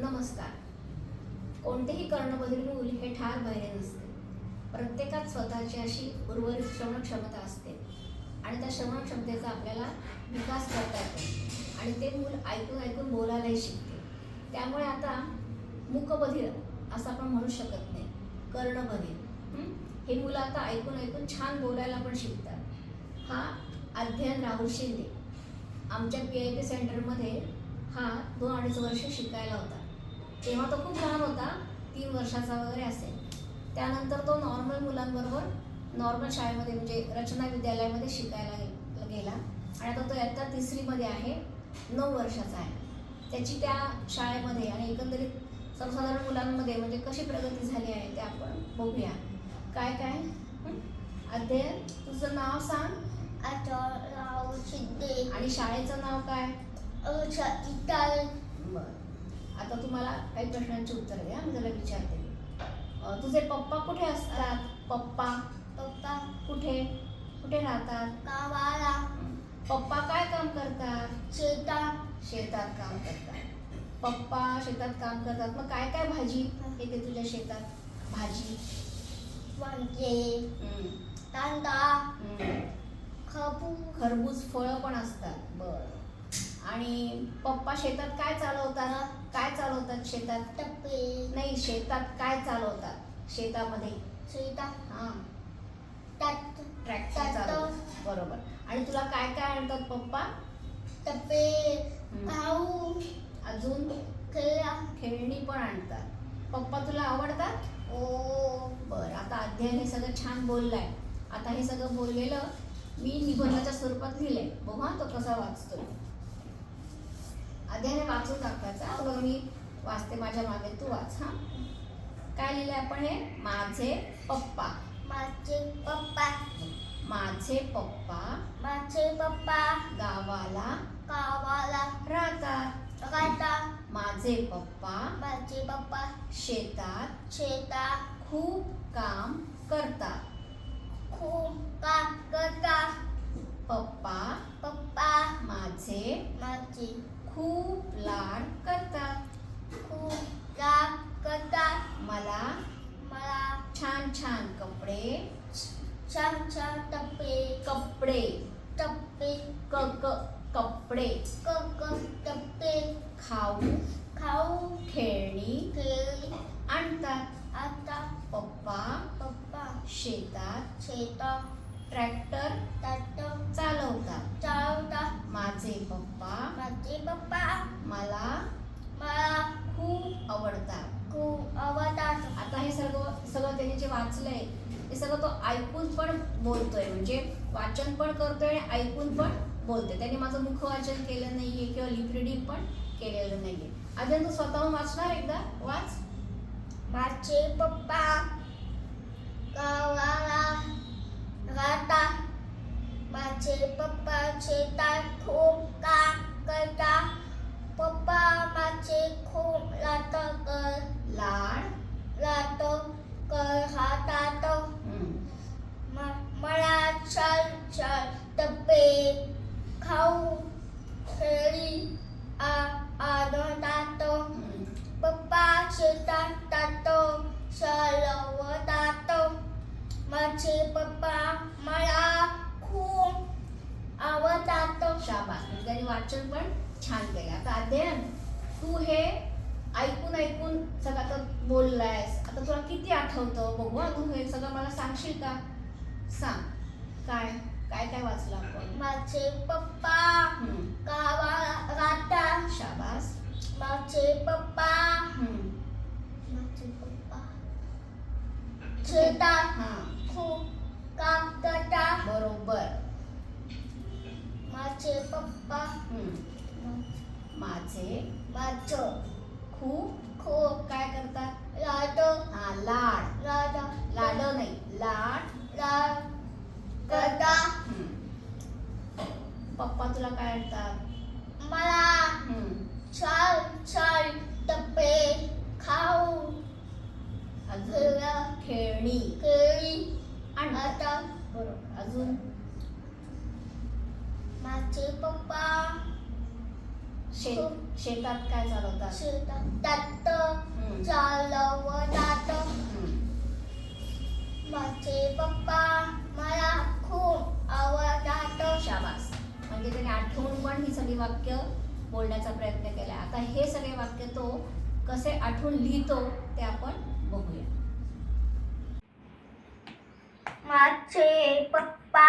नमस्कार. कोणतेही कर्णबधीर मूल हे ठार बाहेर नसते. प्रत्येकात स्वतःची अशी उर्वरित श्रवणक्षमता असते आणि त्या श्रवण क्षमतेचा आपल्याला विकास करता येतो आणि ते मूल ऐकून ऐकून बोलायलाही शिकते. त्यामुळे आता मुकबधीर असं आपण म्हणू शकत नाही. कर्णबधीर हे मुलं आता ऐकून ऐकून छान बोलायला पण शिकतात. हा अध्ययन राहुल शिंदे. आमच्या पी आय पी सेंटरमध्ये हा दोन अडीच वर्ष शिकायला होता. तेव्हा तो खूप लहान होता तीन वर्षाचा वगैरे असेल. त्यानंतर तो नॉर्मल मुलांबरोबर नॉर्मल शाळेमध्ये म्हणजे रचना विद्यालयामध्ये शिकायला गेला. आणि आता तो इयत्ता तिसरीमध्ये आहे नऊ वर्षाचा आहे. त्याची त्या शाळेमध्ये आणि एकंदरीत सर्वसाधारण मुलांमध्ये म्हणजे कशी प्रगती झाली आहे ते आपण बघूया. काय काय? अध्ययन? तुझं नाव सांग. आणि शाळेचं नाव काय? बरं. आता तुम्हाला काही प्रश्नांची उत्तर द्या मी त्याला विचारते. तुझे पप्पा कुठे असतात? पप्पा पप्पा कुठे? कुठे राहतात? गावाला. पप्पा काय काम करतात? शेता शेतात काम करतात. पप्पा शेतात काम करतात. मग काय काय भाजी येते तुझ्या शेतात? भाजी. वांगे. कांदा. खरबूज फळं पण असतात. बरं. आणि पप्पा शेतात काय चालवतात? काय चालवतात शेतात? टप्पे. नाही शेतात काय चालवतात? शेतामध्ये. शेता हां. ट्रॅक्टर. चालवतात. बरोबर. आणि तुला काय काय आणतात पप्पा? टप्पे. भाऊ. अजून? खेळा. खेळणी पण आणतात. पप्पा तुला आवडतात? ओ बरं आता अध्ययन हे सगळं छान बोललाय. आता हे सगळं बोललेलं मी निबंधाच्या स्वरूपात लिहिलंय. बघू हा तो कसा वाचतोय. हे वाचून दाखवायचं. बघ मी वाचते माझ्या मागे. तू वाच हा. काय लिहिलंय आपण हे? माझे पप्पा. माझे पप्पा. माझे पप्पा माझे पप्पा. गावाला गावाला राहतात. राहता माझे पप्पा माझे पप्पा शेतात शेता खूप काम करतात. खूप काम करता पप्पा पप्पा माझे माझे खूप लाड करतात खूप काम करतात मला मला छान छान कपडे. छान छान टप्पे. कपडे. टप्पे. क क कपडे. क क टप्पे. खाऊ. खाऊ. खेळणी. खेळी आणतात आता पप्पा. पप्पा. शेतात. शेता ट्रॅक्टर. ताट चालवतात चावता माझे पप्पा माझे पप्पा मला मला खूप आवडतात. खूप आवडतात. आता हे सर्व सगळं त्यांनी जे वाचलंय हे सगळं तो ऐकून पण बोलतोय. म्हणजे वाचन पण करतोय आणि ऐकून पण बोलतोय. त्यांनी माझं मुखवाचन केलं नाहीये किंवा लिप रिडिंग पण केलेलं नाहीये. अजून तू स्वतःहून वाचणार एकदा? वाच. माझे पप्पा माझे पप्पा शेतात खूप काम करतात पप्पा माझे खूप लाट कर लाड लाट कर राहतात हम्म. म- मला छान छान डबे खाऊ खेळी आ- आनंदात हम्म. पप्पा शेतात जातो चालवतात माझे पप्पा मला खूप आवडतात शाबास म्हणजे त्यांनी वाचन पण छान केलं. आता अध्ययन तू हे ऐकून ऐकून सगळं आता बोललायस. आता तुला किती आठवतं? बघू तू हे सगळं मला सांगशील का? सांग. काय? काय काय वाचलं आपण? माझे पप्पा हम्म. गावाला राहतात शाबास. माझे पप्पा. माझे पप्पा. शेतात हा. खूप काम करतात. बरोबर. माझे. माझे माझं. खूप खूप काय करतात लाड. हा लाड. लाड. लाड नाही लाड लाड हम्म. पप्पा तुला काय आणतात मला हम्म. छान छान डबे खाऊ अजून खेळ खेळणी केळी आणतात आता बरोबर अजून माझे पप्पा शेत शेतात काय चालवतात? शेतात चालवतात. हम्म. माझे पप्पा मला खूप आवडतात. शाबास. म्हणजे त्याने आठवून पण ही सगळी वाक्य बोलण्याचा प्रयत्न केला. आता हे सगळे वाक्य तो कसे आठवून लिहितो ते आपण बघूया. माझे पप्पा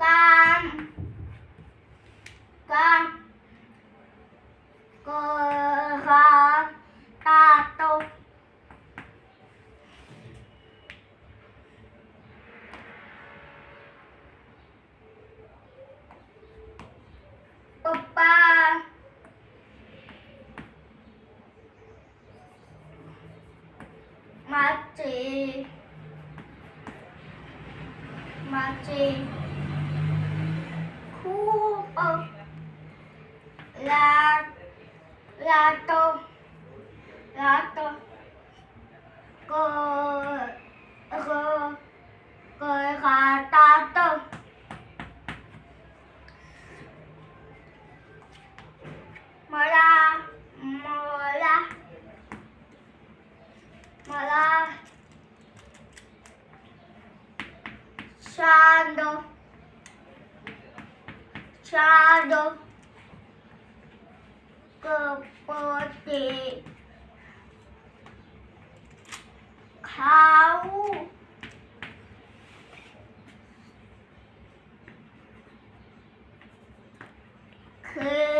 खातात माझे पप्पा शेतात काम काम करतात पप्पा माझे माझे खूप là tô. Là tô. Cô cô cô là ta tô. Mà là mà là mà là Shadow Shadow मला मला मला शांत शांत कपडे खाऊ खेळ खेळली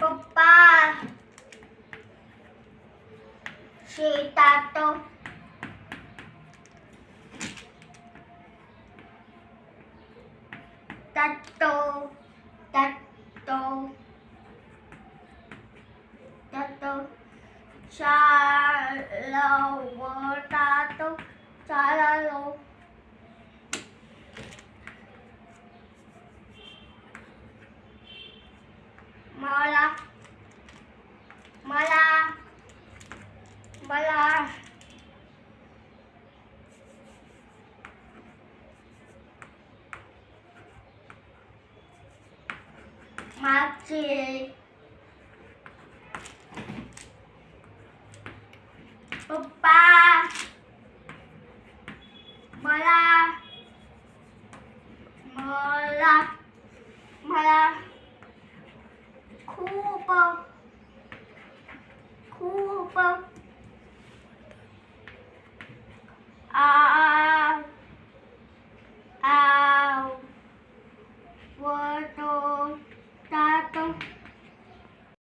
पप्पा शेतात तत्तो तत्तो तत्तो चालवतात चालव मला मला मला मागचे पप्पा मला मला मला खूप खूप